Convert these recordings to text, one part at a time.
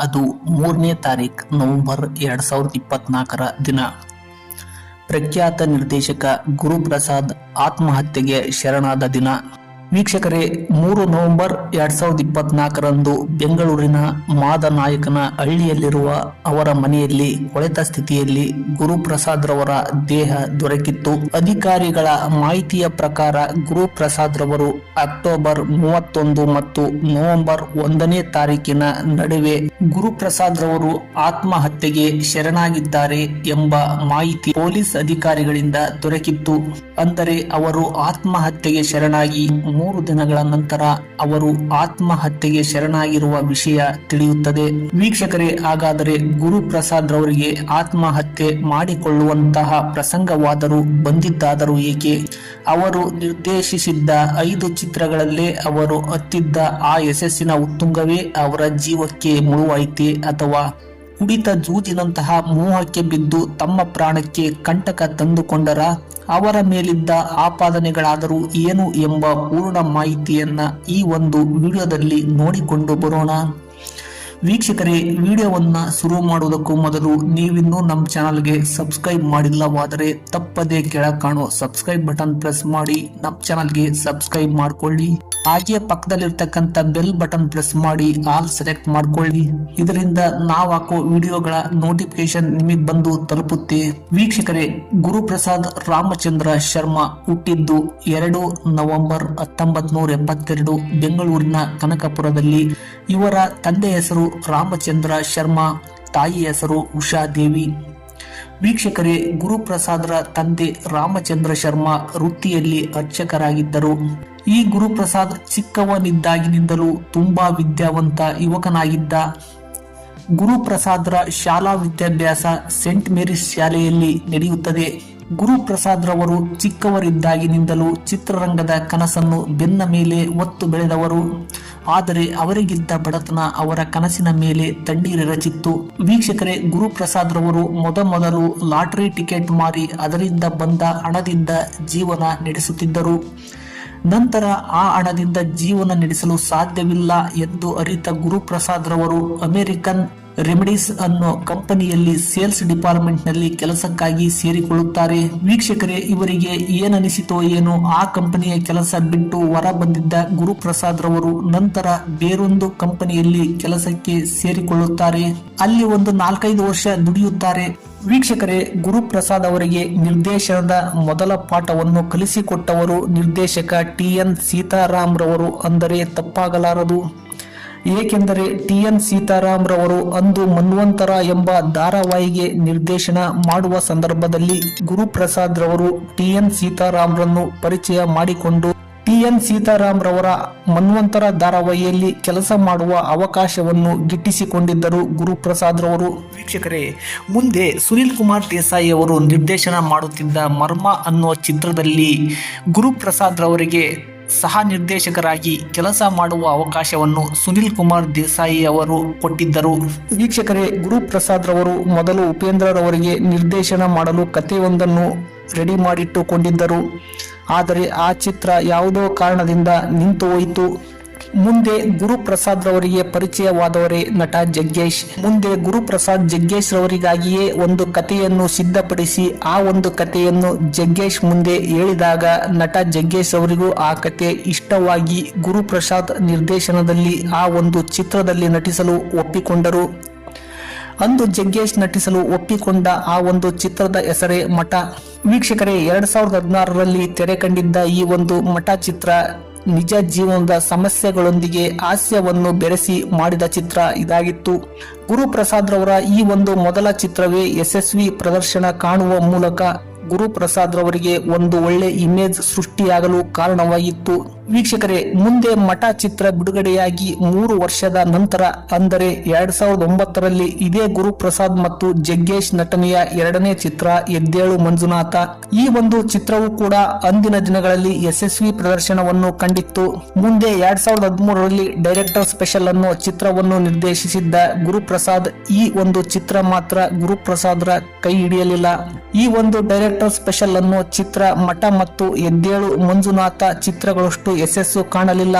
ಅದು ಮೂರನೇ ತಾರೀಖ್ ನವೆಂಬರ್ ಎರಡು ಸಾವಿರದ ಇಪ್ಪತ್ನಾಲ್ಕರ ದಿನ. ಪ್ರಖ್ಯಾತ ನಿರ್ದೇಶಕ ಗುರುಪ್ರಸಾದ್ ಆತ್ಮಹತ್ಯೆಗೆ ಶರಣಾದ ದಿನ. ವೀಕ್ಷಕರೇ, ಮೂರು ನವೆಂಬರ್ ಎರಡ್ ಸಾವಿರದ ಇಪ್ಪತ್ನಾಲ್ಕರಂದು ಬೆಂಗಳೂರಿನ ಮಾದನಾಯಕನ ಹಳ್ಳಿಯಲ್ಲಿರುವ ಅವರ ಮನೆಯಲ್ಲಿ ಕೊಳೆತ ಸ್ಥಿತಿಯಲ್ಲಿ ಗುರುಪ್ರಸಾದ್ ರವರ ದೇಹ ದೊರಕಿತ್ತು. ಅಧಿಕಾರಿಗಳ ಮಾಹಿತಿಯ ಪ್ರಕಾರ ಗುರುಪ್ರಸಾದ್ ರವರು ಅಕ್ಟೋಬರ್ ಮೂವತ್ತೊಂದು ಮತ್ತು ನವೆಂಬರ್ ಒಂದನೇ ತಾರೀಕಿನ ನಡುವೆ ಗುರುಪ್ರಸಾದ್ ರವರು ಆತ್ಮಹತ್ಯೆಗೆ ಶರಣಾಗಿದ್ದಾರೆ ಎಂಬ ಮಾಹಿತಿ ಪೊಲೀಸ್ ಅಧಿಕಾರಿಗಳಿಂದ ದೊರಕಿತ್ತು. ಅಂದರೆ ಅವರು ಆತ್ಮಹತ್ಯೆಗೆ ಶರಣಾಗಿ ಮೂರು ದಿನಗಳ ನಂತರ ಅವರು ಆತ್ಮಹತ್ಯೆಗೆ ಶರಣಾಗಿರುವ ವಿಷಯ ತಿಳಿಯುತ್ತದೆ. ವೀಕ್ಷಕರೇ, ಹಾಗಾದರೆ ಗುರುಪ್ರಸಾದ್ ರವರಿಗೆ ಆತ್ಮಹತ್ಯೆ ಮಾಡಿಕೊಳ್ಳುವಂತಹ ಪ್ರಸಂಗವಾದರೂ ಬಂದಿದ್ದಾದರೂ ಏಕೆ? ಅವರು ನಿರ್ದೇಶಿಸಿದ್ದ ಐದು ಚಿತ್ರಗಳಲ್ಲೇ ಅವರು ಹತ್ತಿದ್ದ ಆ ಯಶಸ್ಸಿನ ಉತ್ತುಂಗವೇ ಅವರ ಜೀವಕ್ಕೆ ಮುಳುವಾಯಿತೆ ಅಥವಾ ಕುಡಿತ ಜೂಜಿನಂತಹ ಮೋಹಕ್ಕೆ ಬಿದ್ದು ತಮ್ಮ ಪ್ರಾಣಕ್ಕೆ ಕಂಟಕ ತಂದುಕೊಂಡರ ಅವರ ಮೇಲಿದ್ದ ಆಪಾದನೆಗಳಾದರೂ ಏನು ಎಂಬ ಪೂರ್ಣ ಮಾಹಿತಿಯನ್ನ ಈ ಒಂದು ವಿಡಿಯೋದಲ್ಲಿ ನೋಡಿಕೊಂಡು ಬರೋಣ. ವೀಕ್ಷಕರೇ, ವಿಡಿಯೋವನ್ನ ಶುರು ಮಾಡುವುದಕ್ಕೂ ಮೊದಲು ನೀವಿನ್ನೂ ನಮ್ಮ ಚಾನಲ್ಗೆ ಸಬ್ಸ್ಕ್ರೈಬ್ ಮಾಡಿಲ್ಲವಾದರೆ ತಪ್ಪದೇ ಕೆಳ ಕಾಣೋ ಸಬ್ಸ್ಕ್ರೈಬ್ ಬಟನ್ ಪ್ರೆಸ್ ಮಾಡಿ, ನಮ್ಮ ಚಾನಲ್ಗೆ ಸಬ್ಸ್ಕ್ರೈಬ್ ಮಾಡಿಕೊಳ್ಳಿ. ಹಾಗೆ ಪಕ್ಕದಲ್ಲಿರ್ತಕ್ಕಂಥ ಬೆಲ್ ಬಟನ್ ಪ್ರೆಸ್ ಮಾಡಿ, ಆಲ್ ಸೆಲೆಕ್ಟ್ ಮಾಡ್ಕೊಳ್ಳಿ. ಇದರಿಂದ ನಾವು ಹಾಕೋ ವಿಡಿಯೋಗಳ ನೋಟಿಫಿಕೇಶನ್ ನಿಮಗೆ ಬಂದು ತಲುಪುತ್ತೆ. ವೀಕ್ಷಕರೇ, ಗುರುಪ್ರಸಾದ್ ರಾಮಚಂದ್ರ ಶರ್ಮಾ ಹುಟ್ಟಿದ್ದು ಎರಡು ನವೆಂಬರ್ ಹತ್ತೊಂಬತ್ ನೂರ ಎಪ್ಪತ್ತೆರಡು, ಬೆಂಗಳೂರಿನ ಕನಕಪುರದಲ್ಲಿ. ಇವರ ತಂದೆ ಹೆಸರು ರಾಮಚಂದ್ರ ಶರ್ಮಾ ತಾಯಿ ಹೆಸರು ಉಷಾದೇವಿ ವೀಕ್ಷಕರೇ, ಗುರುಪ್ರಸಾದರ ತಂದೆ ರಾಮಚಂದ್ರ ಶರ್ಮಾ ವೃತ್ತಿಯಲ್ಲಿ ಅರ್ಚಕರಾಗಿದ್ದರು. ಈ ಗುರುಪ್ರಸಾದ್ ಚಿಕ್ಕವನಿದ್ದಾಗಿನಿಂದಲೂ ತುಂಬಾ ವಿದ್ಯಾವಂತ ಯುವಕನಾಗಿದ್ದ. ಗುರುಪ್ರಸಾದ್ರ ಶಾಲಾ ವಿದ್ಯಾಭ್ಯಾಸ ಸೆಂಟ್ ಮೇರಿಸ್ ಶಾಲೆಯಲ್ಲಿ ನಡೆಯುತ್ತದೆ. ಗುರುಪ್ರಸಾದ್ರವರು ಚಿಕ್ಕವರಿದ್ದಾಗಿನಿಂದಲೂ ಚಿತ್ರರಂಗದ ಕನಸನ್ನು ಬೆನ್ನ ಮೇಲೆ ಒತ್ತು ಬೆಳೆದವರು. ಆದರೆ ಅವರಿಗಿದ್ದ ಬಡತನ ಅವರ ಕನಸಿನ ಮೇಲೆ ತಣ್ಣೀರೆರಚಿತ್ತು ವೀಕ್ಷಕರೇ, ಗುರುಪ್ರಸಾದ್ ರವರು ಮೊದಮೊದಲು ಲಾಟರಿ ಟಿಕೆಟ್ ಮಾರಿ ಅದರಿಂದ ಬಂದ ಹಣದಿಂದ ಜೀವನ ನಡೆಸುತ್ತಿದ್ದರು. ನಂತರ ಆ ಹಣದಿಂದ ಜೀವನ ನಡೆಸಲು ಸಾಧ್ಯವಿಲ್ಲ ಎಂದು ಅರಿತ ಗುರುಪ್ರಸಾದ್ ರವರು ಅಮೆರಿಕನ್ ರೆಮಿಡೀಸ್ ಅನ್ನೋ ಕಂಪನಿಯಲ್ಲಿ ಸೇಲ್ಸ್ ಡಿಪಾರ್ಟ್ಮೆಂಟ್ನಲ್ಲಿ ಕೆಲಸಕ್ಕಾಗಿ ಸೇರಿಕೊಳ್ಳುತ್ತಾರೆ. ವೀಕ್ಷಕರೇ, ಇವರಿಗೆ ಏನನಿಸಿತೋ ಏನೋ ಆ ಕಂಪನಿಯ ಕೆಲಸ ಬಿಟ್ಟು ಹೊರ ಬಂದಿದ್ದ ಗುರುಪ್ರಸಾದ್ ರವರು ನಂತರ ಬೇರೊಂದು ಕಂಪನಿಯಲ್ಲಿ ಕೆಲಸಕ್ಕೆ ಸೇರಿಕೊಳ್ಳುತ್ತಾರೆ. ಅಲ್ಲಿ ಒಂದು ನಾಲ್ಕೈದು ವರ್ಷ ದುಡಿಯುತ್ತಾರೆ. ವೀಕ್ಷಕರೇ, ಗುರುಪ್ರಸಾದ್ ಅವರಿಗೆ ನಿರ್ದೇಶನದ ಮೊದಲ ಪಾಠವನ್ನು ಕಲಿಸಿಕೊಟ್ಟವರು ನಿರ್ದೇಶಕ ಟಿ ಎನ್ ಸೀತಾರಾಮ್ ರವರು, ಅಂದರೆ ತಪ್ಪಾಗಲಾರದು. ಏಕೆಂದರೆ ಟಿ ಎನ್ ಸೀತಾರಾಮ್ರವರು ಅಂದು ಮನ್ವಂತರ ಎಂಬ ಧಾರಾವಾಹಿಗೆ ನಿರ್ದೇಶನ ಮಾಡುವ ಸಂದರ್ಭದಲ್ಲಿ ಗುರುಪ್ರಸಾದ್ ರವರು ಟಿ ಎನ್ ಸೀತಾರಾಮ್ರನ್ನು ಪರಿಚಯ ಮಾಡಿಕೊಂಡು ಟಿ ಎನ್ ಸೀತಾರಾಮ್ರವರ ಮನ್ವಂತರ ಧಾರಾವಾಹಿಯಲ್ಲಿ ಕೆಲಸ ಮಾಡುವ ಅವಕಾಶವನ್ನು ಗಿಟ್ಟಿಸಿಕೊಂಡಿದ್ದರು ಗುರುಪ್ರಸಾದ್ ರವರು ವೀಕ್ಷಕರೇ, ಮುಂದೆ ಸುನಿಲ್ ಕುಮಾರ್ ದೇಸಾಯಿ ಅವರು ನಿರ್ದೇಶನ ಮಾಡುತ್ತಿದ್ದ ಮರ್ಮ ಅನ್ನುವ ಚಿತ್ರದಲ್ಲಿ ಗುರುಪ್ರಸಾದ್ ರವರಿಗೆ ಸಹ ನಿರ್ದೇಶಕರಾಗಿ ಕೆಲಸ ಮಾಡುವ ಅವಕಾಶವನ್ನು ಸುನಿಲ್ ಕುಮಾರ್ ದೇಸಾಯಿ ಅವರು ಕೊಟ್ಟಿದ್ದರು. ವೀಕ್ಷಕರೇ, ಗುರುಪ್ರಸಾದ್ ರವರು ಮೊದಲು ಉಪೇಂದ್ರರವರಿಗೆ ನಿರ್ದೇಶನ ಮಾಡಲು ಕಥೆಯೊಂದನ್ನು ರೆಡಿ ಮಾಡಿಟ್ಟುಕೊಂಡಿದ್ದರು. ಆದರೆ ಆ ಚಿತ್ರ ಯಾವುದೋ ಕಾರಣದಿಂದ ನಿಂತು ಹೋಯಿತು ಮುಂದೆ ಗುರುಪ್ರಸಾದ್ ರವರಿಗೆ ಪರಿಚಯವಾದವರೇ ನಟ ಜಗ್ಗೇಶ್. ಮುಂದೆ ಗುರುಪ್ರಸಾದ್ ಜಗ್ಗೇಶ್ ರವರಿಗಾಗಿಯೇ ಒಂದು ಕಥೆಯನ್ನು ಸಿದ್ಧಪಡಿಸಿ, ಆ ಒಂದು ಕಥೆಯನ್ನು ಜಗ್ಗೇಶ್ ಮುಂದೆ ಹೇಳಿದಾಗ ನಟ ಜಗ್ಗೇಶ್ ಅವರಿಗೂ ಆ ಕತೆ ಇಷ್ಟವಾಗಿ ಗುರುಪ್ರಸಾದ್ ನಿರ್ದೇಶನದಲ್ಲಿ ಆ ಒಂದು ಚಿತ್ರದಲ್ಲಿ ನಟಿಸಲು ಒಪ್ಪಿಕೊಂಡರು. ಅಂದು ಜಗ್ಗೇಶ್ ನಟಿಸಲು ಒಪ್ಪಿಕೊಂಡ ಆ ಒಂದು ಚಿತ್ರದ ಹೆಸರೇ ಮಠ. ವೀಕ್ಷಕರೇ, ಎರಡ್ ಸಾವಿರದ ಹದಿನಾರರಲ್ಲಿ ತೆರೆ ಕಂಡಿದ್ದ ಈ ಒಂದು ಮಠ ಚಿತ್ರ ನಿಜ ಜೀವನದ ಸಮಸ್ಯೆಗಳೊಂದಿಗೆ ಹಾಸ್ಯವನ್ನು ಬೆರೆಸಿ ಮಾಡಿದ ಚಿತ್ರ ಇದಾಗಿತ್ತು. ಗುರುಪ್ರಸಾದ್ ರವರ ಈ ಒಂದು ಮೊದಲ ಚಿತ್ರವೇ ಯಶಸ್ವಿ ಪ್ರದರ್ಶನ ಕಾಣುವ ಮೂಲಕ ಗುರುಪ್ರಸಾದ್ ರವರಿಗೆ ಒಂದು ಒಳ್ಳೆ ಇಮೇಜ್ ಸೃಷ್ಟಿಯಾಗಲು ಕಾರಣವಾಗಿತ್ತು. ವೀಕ್ಷಕರೇ, ಮುಂದೆ ಮಠ ಚಿತ್ರ ಬಿಡುಗಡೆಯಾಗಿ ಮೂರು ವರ್ಷದ ನಂತರ, ಅಂದರೆ ಎರಡ್ ಸಾವಿರದ ಒಂಬತ್ತರಲ್ಲಿ ಇದೇ ಗುರುಪ್ರಸಾದ್ ಮತ್ತು ಜಗ್ಗೇಶ್ ನಟನೆಯ ಎರಡನೇ ಚಿತ್ರ ಎದ್ದೇಳು ಮಂಜುನಾಥ. ಈ ಒಂದು ಚಿತ್ರವು ಕೂಡ ಅಂದಿನ ದಿನಗಳಲ್ಲಿ ಯಶಸ್ವಿ ಪ್ರದರ್ಶನವನ್ನು ಕಂಡಿತ್ತು. ಮುಂದೆ ಎರಡ್ ಸಾವಿರದ ಹದಿಮೂರರಲ್ಲಿ ಡೈರೆಕ್ಟರ್ ಸ್ಪೆಷಲ್ ಅನ್ನೋ ಚಿತ್ರವನ್ನು ನಿರ್ದೇಶಿಸಿದ್ದ ಗುರುಪ್ರಸಾದ್ ಈ ಒಂದು ಚಿತ್ರ ಮಾತ್ರ ಗುರುಪ್ರಸಾದ್ರ ಕೈ ಹಿಡಿಯಲಿಲ್ಲ. ಈ ಒಂದು ಡೈರೆಕ್ಟರ್ ಸ್ಪೆಷಲ್ ಅನ್ನೋ ಚಿತ್ರ ಮಠ ಮತ್ತು ಎದ್ದೇಳು ಮಂಜುನಾಥ ಚಿತ್ರಗಳಷ್ಟು ಯಶಸ್ಸು ಕಾಣಲಿಲ್ಲ.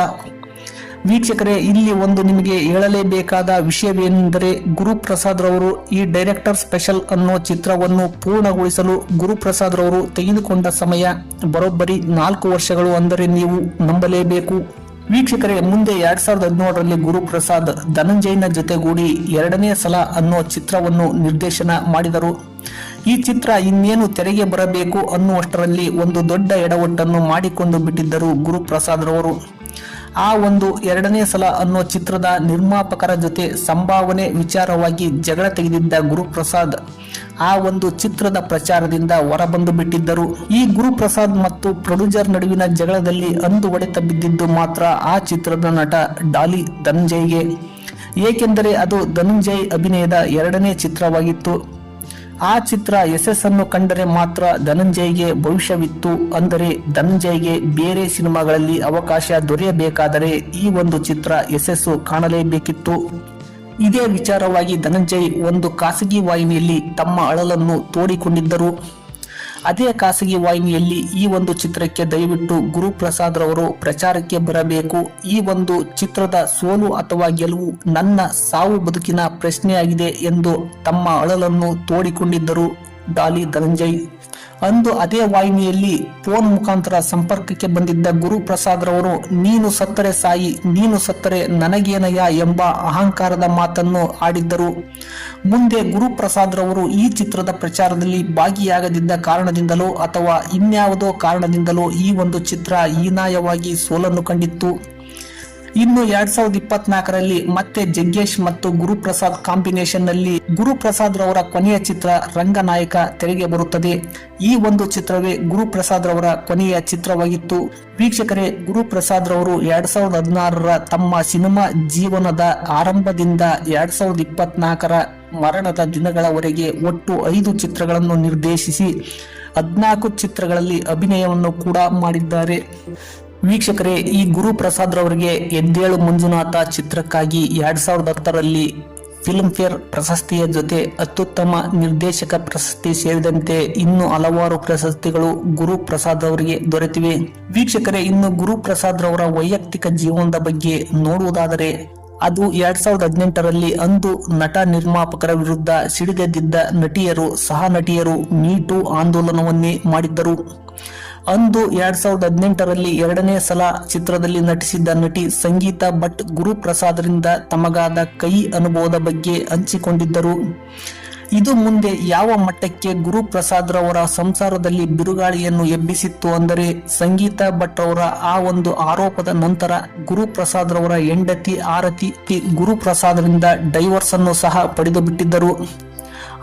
ವೀಕ್ಷಕರೇ, ಇಲ್ಲಿ ಒಂದು ನಿಮಗೆ ಹೇಳಲೇಬೇಕಾದ ವಿಷಯವೇನೆಂದರೆ ಗುರುಪ್ರಸಾದ್ ರವರು ಈ ಡೈರೆಕ್ಟರ್ ಸ್ಪೆಷಲ್ ಅನ್ನೋ ಚಿತ್ರವನ್ನು ಪೂರ್ಣಗೊಳಿಸಲು ಗುರುಪ್ರಸಾದ್ ರವರು ತೆಗೆದುಕೊಂಡ ಸಮಯ ಬರೋಬ್ಬರಿ ನಾಲ್ಕು ವರ್ಷಗಳು ಅಂದರೆ ನೀವು ನಂಬಲೇಬೇಕು. ವೀಕ್ಷಕರೇ, ಮುಂದೆ ಎರಡ್ ಸಾವಿರದ ಹದಿನೇಳರಲ್ಲಿ ಗುರುಪ್ರಸಾದ್ ಧನಂಜಯನ ಜೊತೆಗೂಡಿ ಎರಡನೇ ಸಲ ಅನ್ನೋ ಚಿತ್ರವನ್ನು ನಿರ್ದೇಶನ ಮಾಡಿದರು. ಈ ಚಿತ್ರ ಇನ್ನೇನು ತೆರೆಗೆ ಬರಬೇಕು ಅನ್ನುವಷ್ಟರಲ್ಲಿ ಒಂದು ದೊಡ್ಡ ಎಡವಟ್ಟನ್ನು ಮಾಡಿಕೊಂಡು ಬಿಟ್ಟಿದ್ದರು ಗುರುಪ್ರಸಾದ್ ರವರು. ಆ ಒಂದು ಎರಡನೇ ಸಲ ಅನ್ನೋ ಚಿತ್ರದ ನಿರ್ಮಾಪಕರ ಜೊತೆ ಸಂಭಾವನೆ ವಿಚಾರವಾಗಿ ಜಗಳ ತೆಗೆದಿದ್ದ ಗುರುಪ್ರಸಾದ್ ಆ ಒಂದು ಚಿತ್ರದ ಪ್ರಚಾರದಿಂದ ಹೊರಬಂದು ಬಿಟ್ಟಿದ್ದರು. ಈ ಗುರುಪ್ರಸಾದ್ ಮತ್ತು ಪ್ರೊಡ್ಯೂಸರ್ ನಡುವಿನ ಜಗಳದಲ್ಲಿ ಅಂದು ಹೊಡೆತ ಬಿದ್ದಿದ್ದು ಮಾತ್ರ ಆ ಚಿತ್ರದ ನಟ ಡಾಲಿ ಧನಂಜಯ್ಗೆ. ಏಕೆಂದರೆ ಅದು ಧನಂಜಯ್ ಅಭಿನಯದ ಎರಡನೇ ಚಿತ್ರವಾಗಿತ್ತು. ಆ ಚಿತ್ರ ಯಶಸ್ಸನ್ನು ಕಂಡರೆ ಮಾತ್ರ ಧನಂಜಯ್ಗೆ ಭವಿಷ್ಯವಿತ್ತು. ಅಂದರೆ ಧನಂಜಯ್ಗೆ ಬೇರೆ ಸಿನಿಮಾಗಳಲ್ಲಿ ಅವಕಾಶ ದೊರೆಯಬೇಕಾದರೆ ಈ ಒಂದು ಚಿತ್ರ ಯಶಸ್ಸು ಕಾಣಲೇಬೇಕಿತ್ತು. ಇದೇ ವಿಚಾರವಾಗಿ ಧನಂಜಯ್ ಒಂದು ಖಾಸಗಿ ವಾಹಿನಿಯಲ್ಲಿ ತಮ್ಮ ಅಳಲನ್ನು ತೋಡಿಕೊಂಡಿದ್ದರು. ಅದೇ ಖಾಸಗಿ ವಾಹಿನಿಯಲ್ಲಿ ಈ ಒಂದು ಚಿತ್ರಕ್ಕೆ ದಯವಿಟ್ಟು ಗುರುಪ್ರಸಾದ್ ರವರು ಪ್ರಚಾರಕ್ಕೆ ಬರಬೇಕು. ಈ ಒಂದು ಚಿತ್ರದ ಸೋಲು ಅಥವಾ ಗೆಲುವು ನನ್ನ ಸಾವು ಬದುಕಿನ ಪ್ರಶ್ನೆಯಾಗಿದೆ ಎಂದು ತಮ್ಮ ಅಳಲನ್ನು ತೋಡಿಕೊಂಡಿದ್ದರು. ಡಾಲಿ ಧನಂಜಯ್. ಅಂದು ಅದೇ ವಾಹಿನಿಯಲ್ಲಿ ಫೋನ್ ಮುಖಾಂತರ ಸಂಪರ್ಕಕ್ಕೆ ಬಂದಿದ್ದ ಗುರುಪ್ರಸಾದ್ ರವರು, ನೀನು ಸತ್ತರೆ ಸಾಯಿ, ನೀನು ಸತ್ತರೆ ನನಗೇನಯ್ಯ ಎಂಬ ಅಹಂಕಾರದ ಮಾತನ್ನು ಆಡಿದ್ದರು. ಮುಂದೆ ಗುರುಪ್ರಸಾದ್ ರವರು ಈ ಚಿತ್ರದ ಪ್ರಚಾರದಲ್ಲಿ ಭಾಗಿಯಾಗದಿದ್ದ ಕಾರಣದಿಂದಲೋ ಅಥವಾ ಇನ್ಯಾವುದೋ ಕಾರಣದಿಂದಲೋ ಈ ಒಂದು ಚಿತ್ರ ಹೀನಾಯವಾಗಿ ಸೋಲನ್ನು ಕಂಡಿತ್ತು. ಇನ್ನು ಎರಡ್ ಸಾವಿರದ ಇಪ್ಪತ್ನಾಲ್ಕರಲ್ಲಿ ಮತ್ತೆ ಜಗ್ಗೇಶ್ ಮತ್ತು ಗುರುಪ್ರಸಾದ್ ಕಾಂಬಿನೇಷನ್ನಲ್ಲಿ ಗುರುಪ್ರಸಾದ್ ರವರ ಕೊನೆಯ ಚಿತ್ರ ರಂಗನಾಯಕ ತೆರೆಗೆ ಬರುತ್ತದೆ. ಈ ಒಂದು ಚಿತ್ರವೇ ಗುರುಪ್ರಸಾದ್ ರವರ ಕೊನೆಯ ಚಿತ್ರವಾಗಿತ್ತು. ವೀಕ್ಷಕರೇ, ಗುರುಪ್ರಸಾದ್ ರವರು ಎರಡ್ ಸಾವಿರದ ಹದಿನಾರರ ತಮ್ಮ ಸಿನಿಮಾ ಜೀವನದ ಆರಂಭದಿಂದ ಎರಡ್ ಸಾವಿರದ ಇಪ್ಪತ್ನಾಲ್ಕರ ಮರಣದ ದಿನಗಳವರೆಗೆ ಒಟ್ಟು ಐದು ಚಿತ್ರಗಳನ್ನು ನಿರ್ದೇಶಿಸಿ, ಹದಿನಾಲ್ಕು ಚಿತ್ರಗಳಲ್ಲಿ ಅಭಿನಯವನ್ನು ಕೂಡ ಮಾಡಿದ್ದಾರೆ. ವೀಕ್ಷಕರೇ, ಈ ಗುರು ಪ್ರಸಾದ್ ರವರಿಗೆ ಎದ್ದೇಳು ಮಂಜುನಾಥ ಚಿತ್ರಕ್ಕಾಗಿ ಎರಡ್ ಸಾವಿರದ ಹತ್ತರಲ್ಲಿ ಫಿಲ್ಮ್ ಫೇರ್ ಪ್ರಶಸ್ತಿಯ ಜೊತೆ ಅತ್ಯುತ್ತಮ ನಿರ್ದೇಶಕ ಪ್ರಶಸ್ತಿ ಸೇರಿದಂತೆ ಇನ್ನು ಹಲವಾರು ಪ್ರಶಸ್ತಿಗಳು ಗುರು ಪ್ರಸಾದ್ ಅವರಿಗೆ ದೊರೆತಿವೆ. ವೀಕ್ಷಕರೇ, ಇನ್ನು ಗುರು ಪ್ರಸಾದ್ ರವರ ವೈಯಕ್ತಿಕ ಜೀವನದ ಬಗ್ಗೆ ನೋಡುವುದಾದರೆ, ಅದು ಎರಡ್ ಸಾವಿರದ ಹದಿನೆಂಟರಲ್ಲಿ ಅಂದು ನಟ ನಿರ್ಮಾಪಕರ ವಿರುದ್ಧ ಸಿಡಿದೆದ್ದಿದ್ದ ನಟಿಯರು ಸಹ ನಟಿಯರು ಮೀಟು ಆಂದೋಲನವನ್ನೇ ಮಾಡಿದ್ದರು. ಅಂದು ಎರಡ್ ಸಾವಿರದ ಹದಿನೆಂಟರಲ್ಲಿ ಎರಡನೇ ಸಲ ಚಿತ್ರದಲ್ಲಿ ನಟಿಸಿದ್ದ ನಟಿ ಸಂಗೀತ ಭಟ್ ಗುರುಪ್ರಸಾದ್ರಿಂದ ತಮಗಾದ ಕೈ ಅನುಭವದ ಬಗ್ಗೆ ಹಂಚಿಕೊಂಡಿದ್ದರು. ಇದು ಮುಂದೆ ಯಾವ ಮಟ್ಟಕ್ಕೆ ಗುರುಪ್ರಸಾದ್ ರವರ ಸಂಸಾರದಲ್ಲಿ ಬಿರುಗಾಳಿಯನ್ನು ಎಬ್ಬಿಸಿತ್ತು ಅಂದರೆ ಸಂಗೀತ ಭಟ್ ಅವರ ಆ ಒಂದು ಆರೋಪದ ನಂತರ ಗುರುಪ್ರಸಾದ್ ರವರ ಹೆಂಡತಿ ಆರತಿ ಗುರುಪ್ರಸಾದ್ರಿಂದ ಡೈವರ್ಸ್ ಅನ್ನು ಸಹ ಪಡೆದು ಬಿಟ್ಟಿದ್ದರು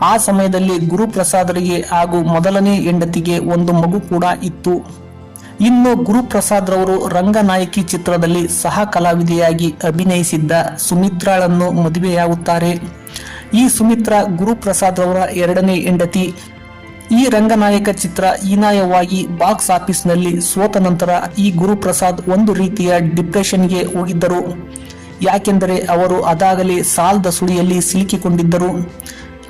ಆ ಸಮಯದಲ್ಲಿ ಗುರುಪ್ರಸಾದರಿಗೆ ಹಾಗೂ ಮೊದಲನೇ ಹೆಂಡತಿಗೆ ಒಂದು ಮಗು ಕೂಡ ಇತ್ತು. ಇನ್ನು ಗುರುಪ್ರಸಾದ್ ರವರು ರಂಗನಾಯಕಿ ಚಿತ್ರದಲ್ಲಿ ಸಹ ಕಲಾವಿದೆಯಾಗಿ ಅಭಿನಯಿಸಿದ್ದ ಸುಮಿತ್ರಾಳನ್ನು ಮದುವೆಯಾಗುತ್ತಾರೆ. ಈ ಸುಮಿತ್ರಾ ಗುರುಪ್ರಸಾದ್ ರವರ ಎರಡನೇ ಹೆಂಡತಿ. ಈ ರಂಗನಾಯಕ ಚಿತ್ರ ಹೀನಾಯವಾಗಿ ಬಾಕ್ಸ್ ಆಫೀಸ್ನಲ್ಲಿ ಸೋತ ನಂತರ ಈ ಗುರುಪ್ರಸಾದ್ ಒಂದು ರೀತಿಯ ಡಿಪ್ರೆಷನ್ಗೆ ಹೋಗಿದ್ದರು. ಯಾಕೆಂದರೆ ಅವರು ಅದಾಗಲೇ ಸಾಲದ ಸುಳಿಯಲ್ಲಿ ಸಿಲುಕಿಕೊಂಡಿದ್ದರು.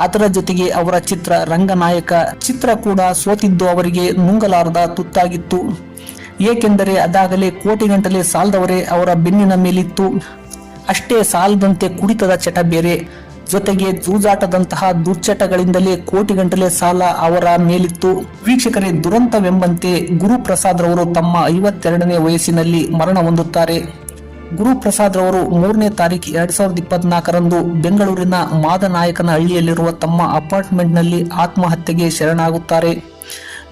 ಅದರ ಜೊತೆಗೆ ಅವರ ಚಿತ್ರ ರಂಗನಾಯಕ ಚಿತ್ರ ಕೂಡ ಸೋತಿದ್ದು ಅವರಿಗೆ ನುಂಗಲಾರದ ತುತ್ತಾಗಿತ್ತು. ಏಕೆಂದರೆ ಅದಾಗಲೇ ಕೋಟಿಗಂಟಲೆ ಸಾಲದವರೇ ಅವರ ಬೆನ್ನಿನ ಮೇಲಿತ್ತು. ಅಷ್ಟೇ ಸಾಲದಂತೆ ಕುಡಿತದ ಚಟ ಬೇರೆ. ಜೊತೆಗೆ ಜೂಜಾಟದಂತಹ ದುರ್ಚಟಗಳಿಂದಲೇ ಕೋಟಿಗಂಟಲೆ ಸಾಲ ಅವರ ಮೇಲಿತ್ತು. ವೀಕ್ಷಕರೇ, ದುರಂತವೆಂಬಂತೆ ಗುರುಪ್ರಸಾದ್ ರವರು ತಮ್ಮ ಐವತ್ತೆರಡನೇ ವಯಸ್ಸಿನಲ್ಲಿ ಮರಣ ಹೊಂದುತ್ತಾರೆ. ಗುರುಪ್ರಸಾದ್ ರವರು ಮೂರನೇ ತಾರೀಕು ಎರಡ್ ಸಾವಿರದ ಇಪ್ಪತ್ನಾಲ್ಕರಂದು ಬೆಂಗಳೂರಿನ ಮಾದನಾಯಕನಹಳ್ಳಿಯಲ್ಲಿರುವ ತಮ್ಮ ಅಪಾರ್ಟ್ಮೆಂಟ್ನಲ್ಲಿ ಆತ್ಮಹತ್ಯೆಗೆ ಶರಣಾಗುತ್ತಾರೆ.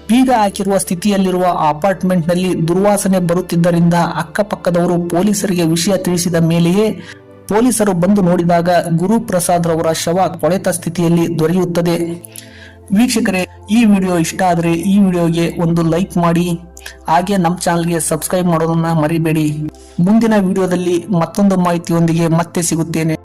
ಬೀಗ ಹಾಕಿರುವ ಸ್ಥಿತಿಯಲ್ಲಿರುವ ಅಪಾರ್ಟ್ಮೆಂಟ್ನಲ್ಲಿ ದುರ್ವಾಸನೆ ಬರುತ್ತಿದ್ದರಿಂದ ಅಕ್ಕಪಕ್ಕದವರು ಪೊಲೀಸರಿಗೆ ವಿಷಯ ತಿಳಿಸಿದ ಮೇಲೆಯೇ ಪೊಲೀಸರು ಬಂದು ನೋಡಿದಾಗ ಗುರುಪ್ರಸಾದ್ ರವರ ಶವ ಕೊಳೆತ ಸ್ಥಿತಿಯಲ್ಲಿ ದೊರೆಯುತ್ತದೆ. ವೀಕ್ಷಕರೇ, ಈ ವಿಡಿಯೋ ಇಷ್ಟ ಆದರೆ ಈ ವಿಡಿಯೋಗೆ ಒಂದು ಲೈಕ್ ಮಾಡಿ, ಹಾಗೆ ನಮ್ಮ ಚಾನಲ್ಗೆ ಸಬ್ಸ್ಕ್ರೈಬ್ ಮಾಡೋದನ್ನ ಮರಿಬೇಡಿ. ಮುಂದಿನ ವಿಡಿಯೋದಲ್ಲಿ ಮತ್ತೊಂದು ಮಾಹಿತಿಯೊಂದಿಗೆ ಮತ್ತೆ ಸಿಗುತ್ತೇನೆ.